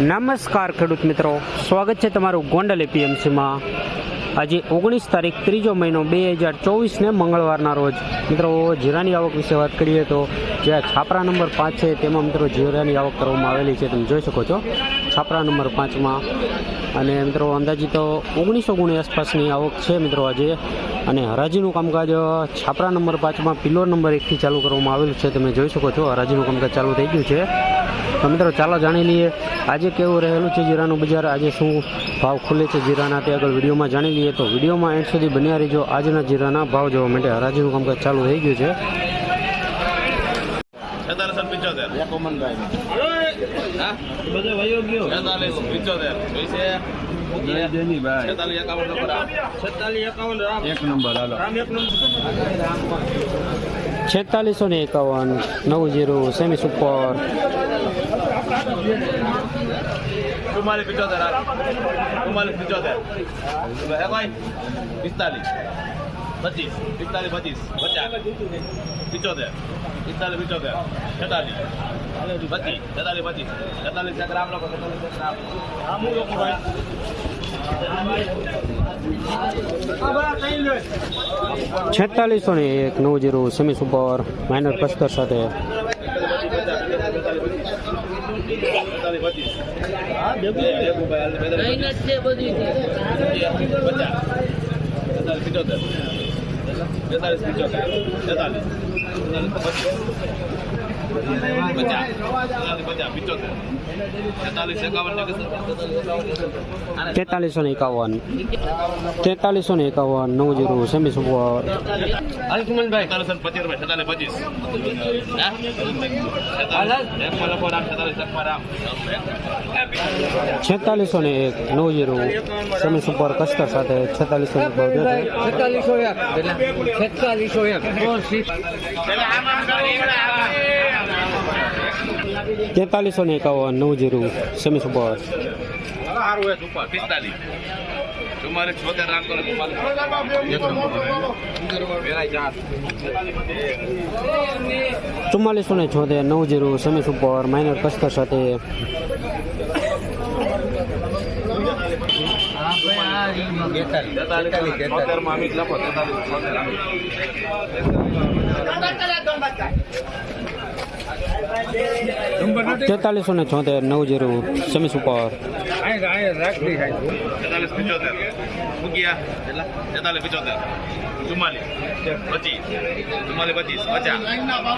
નમસ્કાર ખેડૂત મિત્રો. સ્વાગત છે તમારું ગોંડલ એપીએમસીમાં. આજે ઓગણીસ તારીખ ત્રીજો મહિનો બે હજાર ચોવીસને મંગળવારના રોજ. મિત્રો, જીરાની આવક વિશે વાત કરીએ તો જે છાપરા નંબર પાંચ છે તેમાં મિત્રો જીરાની આવક કરવામાં આવેલી છે. તમે જોઈ શકો છો. છાપરા નંબર પાંચમાં અને મિત્રો અંદાજી તો ઓગણીસો ગુણી આસપાસની આવક છે મિત્રો આજે. અને હરાજીનું કામકાજ છાપરા નંબર પાંચમાં પિલોર નંબર એકથી ચાલુ કરવામાં આવેલું છે. તમે જોઈ શકો છો, હરાજીનું કામકાજ ચાલુ થઈ ગયું છે. તો મિત્રો ચાલો જાણી લઈએ, આજે કેવું રહેલું છે જીરાનું બજાર, આજે શું ભાવ ખુલે છે જીરાના તે આગળ વિડીયોમાં જાણી લઈએ. તો વિડીયોમાં એન્ડ સુધી બન્યા રહીજો. આજના જીરાના ભાવ જોવા માટે હરાજીનું કામકાજ ચાલુ થઈ ગયું છે. છેતાલીસ પિચોતેર. છેતાલીસ પિચોતેર. જોઈશે છેતાલીસ એકાવન નંબર. છેતાલીસ એકાવન રામ. એક નંબર હાલો. રામ એક નંબર. છેતાલીસો ને એકાવન નવ જીરો સેમી સુપર. ચુમ્માલીસ પિચોતેર. ચુમ્માલીસ પિચોતેર. પિસ્તાલીસ. પચીસ પિસ્તાલીસ પચીસ પચાસ પિચોતેર પિસ્તાલીસ પિચોતેર છેતાલીસ પચીસ છેતાલીસ પચીસ છેતાલીસ એક રામ લોકો છેતાલીસ રામ લોકો છેતાલીસો ને એક નવ જીરો સેમી સુપર માઇનર પસ્તર સાથે ya sale escuchó acá, ya sale. તેતાલીસો ને એકાવન. તેતાલીસો ને એકાવન નવ જીરો સેમી સુપર છેતાલીસ ને એક નવ જીરો સેમી સુપર કસ્કર સાથે છેતાલીસો ને છેતાલીસો એક. છેતાલીસો એક. તેતાલીસો ને એકાવન નવ જીરો સેમી સુપર ચુમ્માલીસ ને છોતેર નવ જીરો સેમી સુપર માઇનર કસ્તર સાથે. તેતાલીસ તેતાલીસો ને છોતેર નવ જીરો તેતાલીસ પિચોતેર. મૂક્યા. કેટલા તેતાલીસ પિચોતેર. ચુમ્માલીસ. પચીસ. ચુમ્માલીસ પચીસ. પચાસ.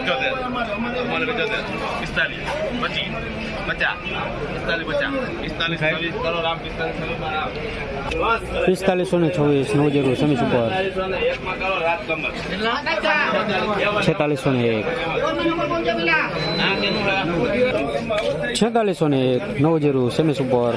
પિચોતેર. ચુમ્માલીસ પિચોતેર. પિસ્તાલીસ. પચીસ. પચાસ. પિસ્તાલીસ પચાસ. પિસ્તાલીસ છવ્વીસ. કરો રામ પિસ્તાલીસ પિસ્તાલીસો ને છવ્વીસ નવ જીરો સમી સુપર છેતાલીસો ને એક છેતાલીસો ને એક નવ જીરો સેમી સુપર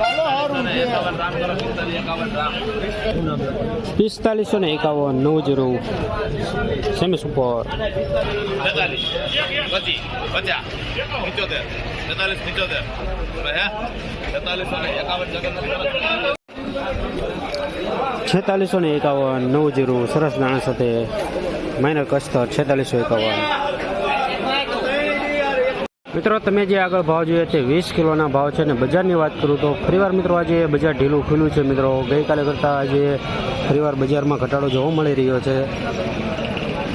હાલો પિસ્તાલીસ ને એકાવન, નવ જીરો સેમી સુપર. છેતાલીસો ને એકાવન, નવ જીરો, સરસ દાણા સાથે. માઇનર કસ્તર છેતાલીસો એકાવન. મિત્રો, તમે જે આગળ ભાવ જોઈએ તે વીસ કિલોના ભાવ છે અને બજારની વાત કરું તો ફરીવાર મિત્રો આજે બજાર ઢીલું ખુલ્લું છે મિત્રો. ગઈકાલે કરતાં આજે ફરીવાર બજારમાં ઘટાડો જોવા મળી રહ્યો છે.